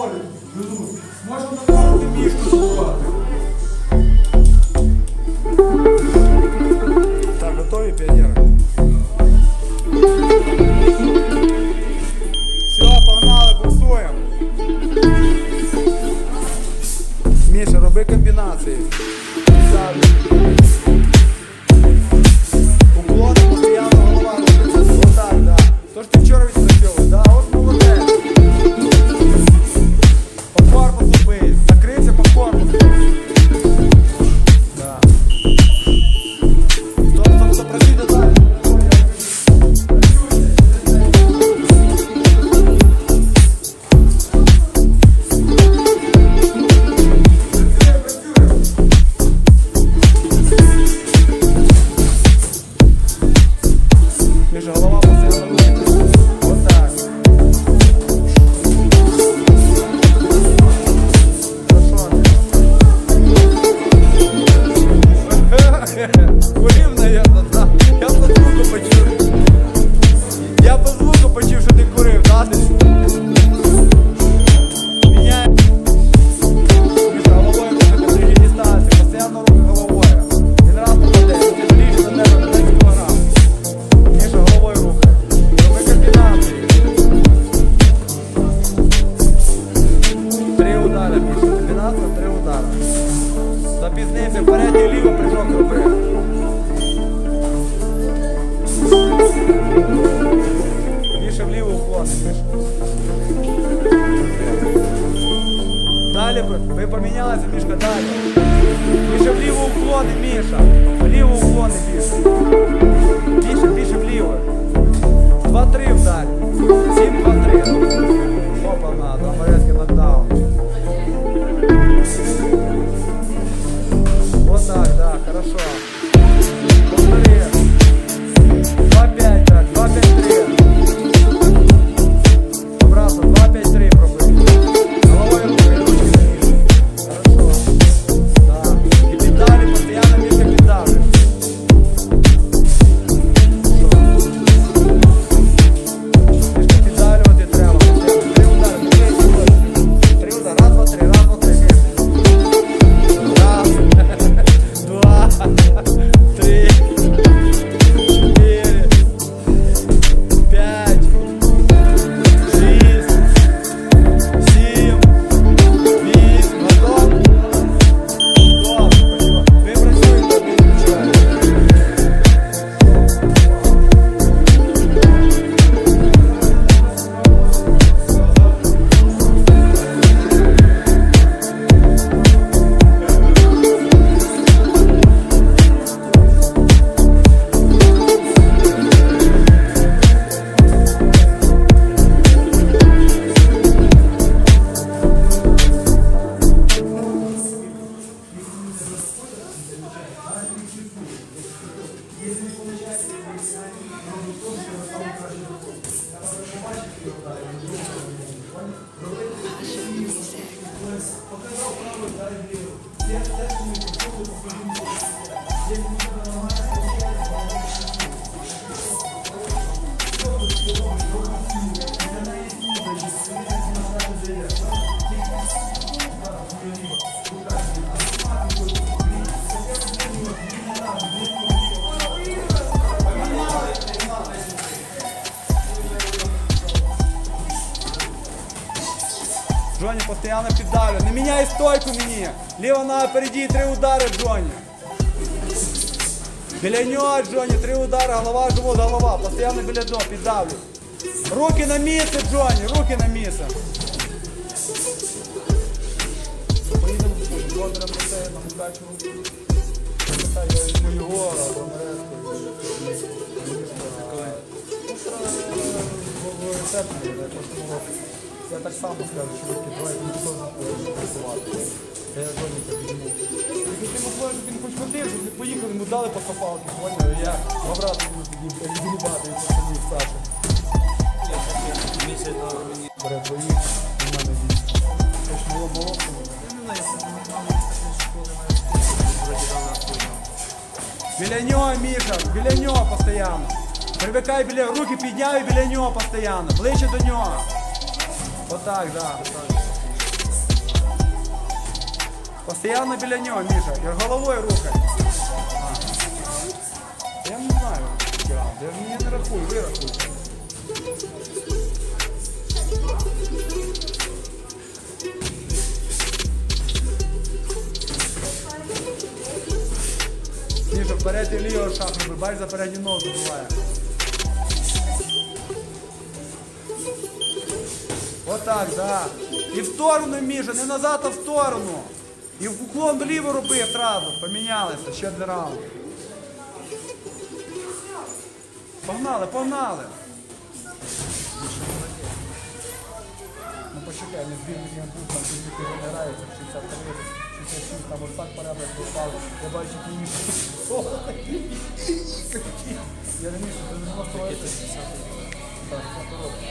дозволять. на Можемо мишку мішку Між голова постійно робиться. Уклони, постоянно піддавлю. Не міняй стойку мені. Ліва нога впереді, три удари, Джоні. Біля нього, Джоні, три удари, голова, живот, голова. Постоянно біля нього, піддавлю. Руки на місце, Джоні, руки на місце. Поїдемо з Я його, так само скажу, що руки давайте не теж працювати. Я Жоніка підніму. Якщо ти можливо, він хоч ходив, щоб не поїхав, йому дали по копалки, поняв? Я обратно буду відгрібати і пацанів Саші. Бере твої, у мене дійсно. Це ж було молодко. Біля нього, Міша, біля нього постійно. Привикай біля руки підняв і біля нього постійно. Ближче до нього. Отак, да. Постоянно біля нього, Міша. І головою рухай. Я не знаю. Я, я мені не рахую, ви рахуйте. Міша, вперед і ліво шаг роби, бач, за передню ногу забуває. Отак, да. І в сторону, Міша, не назад, а в сторону. І в уклон вліво роби одразу. Помінялися, ще один раунд. Погнали, погнали. Ну почекай, не збірний гандбук, там фізики виграється, 63, 66, там ось так порядок випав. Я бачу кінішки. Я не не можеш це коробка. Мені треба сказати,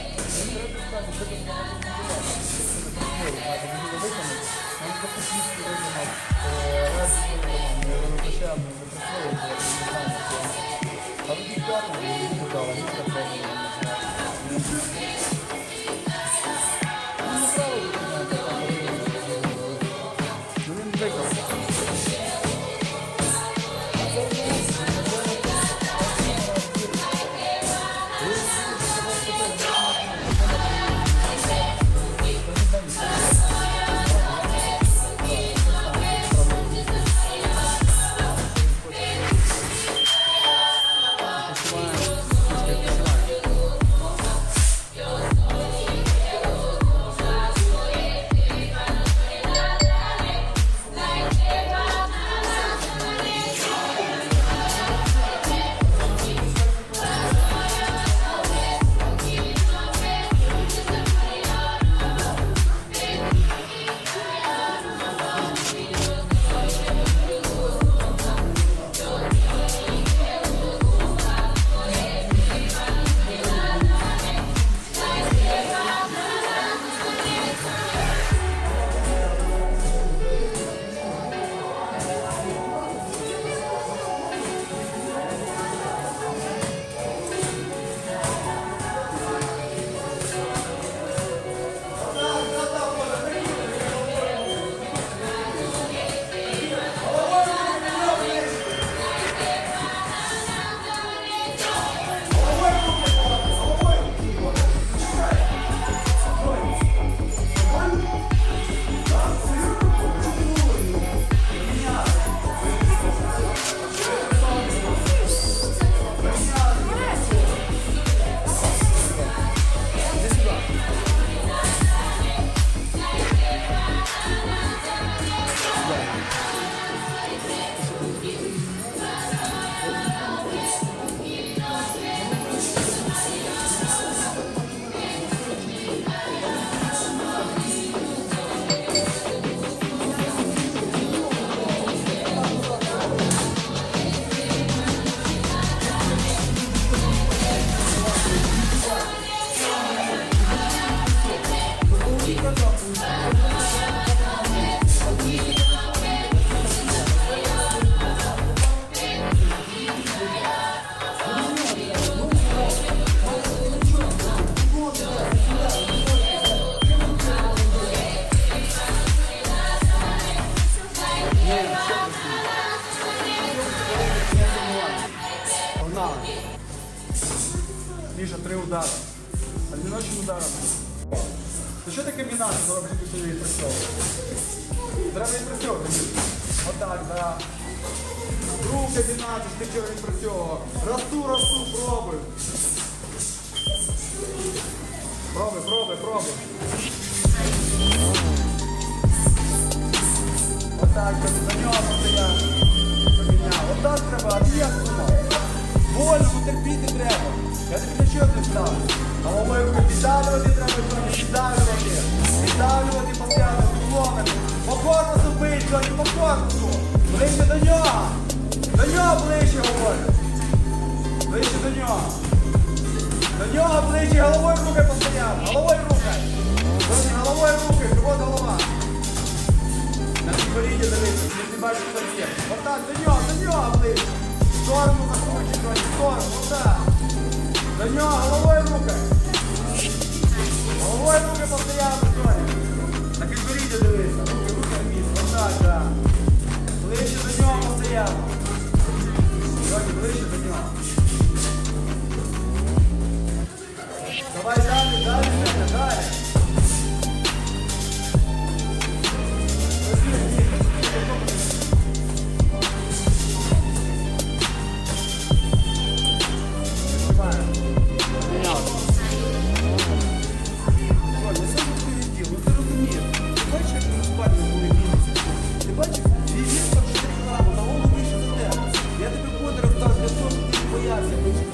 Міша, три удари. Одиночним ударом. Ну що таке мінати, робиш після відпрацьовувати? Треба відпрацьовувати. Отак, да. Руки 12, ти чого відпрацьовував. Росту, росту, пробуй. Пробуй, пробуй, пробуй. Отак, за нього постоянно. Поміняв. Отак треба, об'єктно. Вольно, терпіти треба. Я тобі для чого не став? Головою руки піддавлювати треба, Джоні, піддавлювати. Піддавлювати постійно, уклонами. Покорно зубить, Джоні, покорно. Ближче до нього. До нього ближче говорю. Ближче до нього. До нього ближче, головою рухай постійно. Головою рухай. Джоні, головою рухай, живот голова. На підборіддя дивися, ти не бачиш, що є. Отак, до нього, до нього ближче. В сторону Джоні, в сторону, отак. До нього головою рухай. Головою рухай постоянно, Соня. На підборіддя дивися. Руки рухай вниз. Отак, так. Ближче до нього постоянно.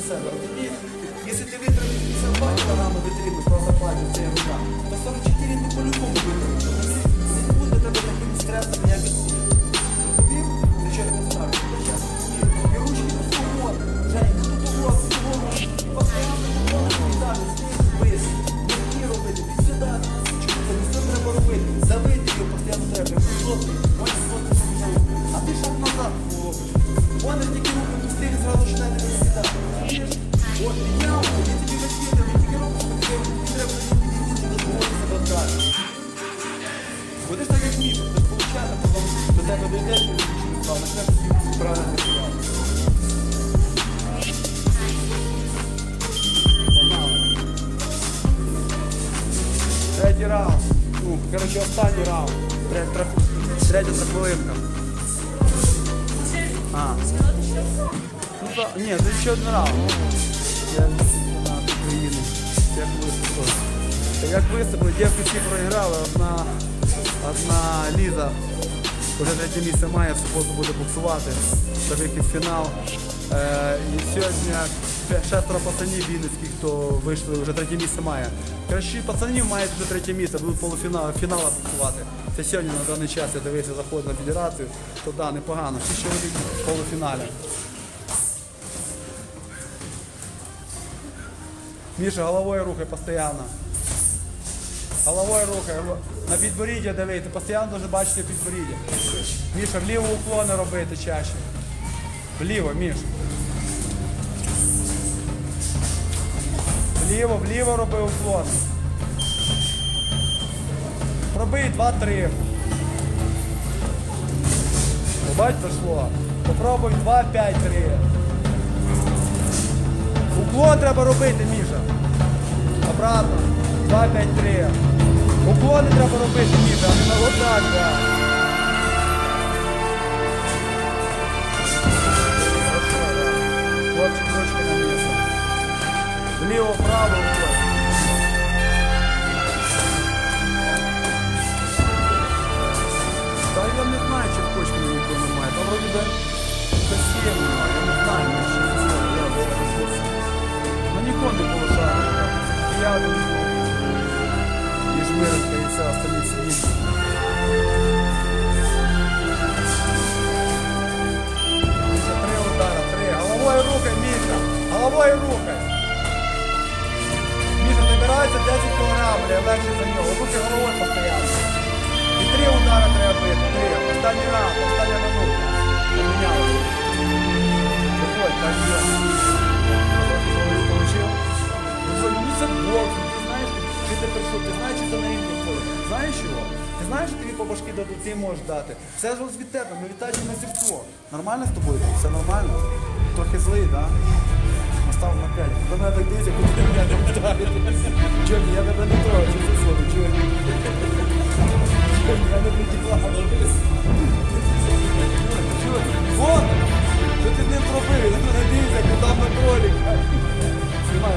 Себе, розумієш? Якщо ти витратив 52 кілограми витрину, просто платиш це рука, то 44 ти по-любому витратиш. Третя хвилинка. А. Ну, та, ні, це ще один раунд. Я чемпіонат України. Як виступили. Як виступили, дівки всі проіграли, одна, одна Ліза вже третє місце має, в суботу буде буксувати. Це вихід фінал. Е, і сьогодні шестеро пацанів вінницьких, хто вийшли, вже третє місце має. Кращі пацанів мають вже третє місце, будуть полуфінал, фінала буксувати. Це сьогодні на даний час я дивився заход на федерацію, то да, непогано. Всі чоловік в полуфіналі. Міша, головою рухай постійно. Головою рухай. На підборіддя дивити, постійно дуже бачити підборіддя. Міша, вліво уклони робити чаще. Вліво, Міш. Вліво, вліво роби уклон. Пробий 2-3. Побач, зашло. Попробуй 2-5-3. Уклон треба робити, Міша. Обратно. 2-5-3. Уклони треба робити, Міша, отак, да. Вліво, вправо, уклон. Та я не знаю, чи в почку ніхто немає. Там вроді би немає. Я не знаю, ще не знаю. Ну нікого не шару. Я один був. І жмирочка, і все, остальні сидіть. Міша, три удара, три. Головою рухай, Міша. Головою рухай. Міша, 10 кг, бля, легше за нього. Рухай головою постійно. І три удари треба бити. Три. Останній раунд, остання минута. Помінялися. Виходь, пойдем. Получил? Ну це ну, ти знаєш, чи ти прийшов, ти знаєш, чи ти на рівні ходиш. Знаєш чого? Ти знаєш, що тобі по башки дадуть, ти можеш дати. Все ж від тебе, ми вітаємо на сівко. Нормально з тобою? Все нормально? Трохи злий, так? Да? Став на 5. До мене так дивиться, куди мене не вдарити. Чорні, я тебе не трогаю, що це чорні. Чорні, я не притікла. Чорні, вон! Що ти з ним зробив? Він мене дивиться, куди на кролік. Знімай,